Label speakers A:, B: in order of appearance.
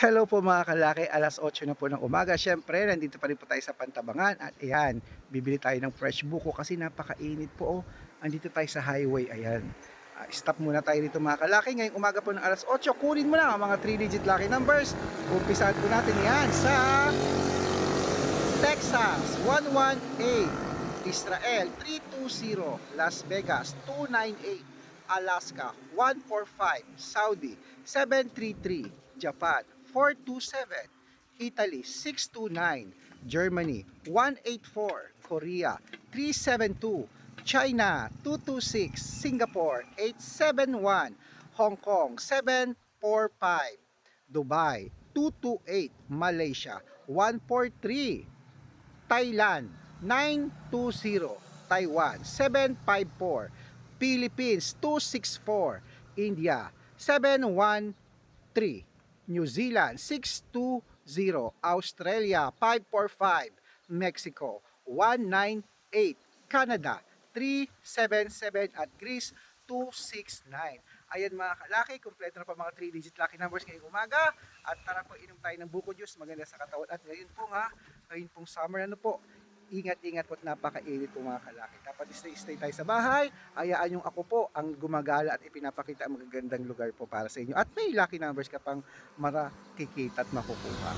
A: Hello po mga kalaki, alas 8 na po ng umaga. Siyempre, nandito pa rin po tayo sa Pantabangan. At ayan, bibili tayo ng fresh buko kasi napakainit po. Oh. Andito tayo sa highway, ayan. Ah, stop muna tayo dito mga kalaki. Ngayong umaga po ng alas 8, kunin mo lang ang mga 3-digit lucky numbers. Umpisahan po natin yan sa Texas 118, Israel 320, Las Vegas 298, Alaska 145, Saudi 733, Japan 427, Italy 629, Germany 184, Korea 372, China 226, Singapore 871, Hong Kong 745, Dubai 228, Malaysia 143, Thailand 920, Taiwan 754, Philippines 264, India 713, New Zealand 620, Australia 545, Mexico 198, Canada 377 at Greece 269. Ayan mga kalaki, kumpleto na pa mga 3-digit lucky numbers ngayong umaga. At tara po, inom tayo ng buko juice, maganda sa katawan. At ngayon po nga, ngayon pong summer ano po, ingat-ingat po at napakainit po mga kalaki. Dapat stay-stay tayo sa bahay, ayaan yung ako po ang gumagala at ipinapakita ang magagandang lugar po para sa inyo. At may lucky numbers ka pang marakikita at makukuha.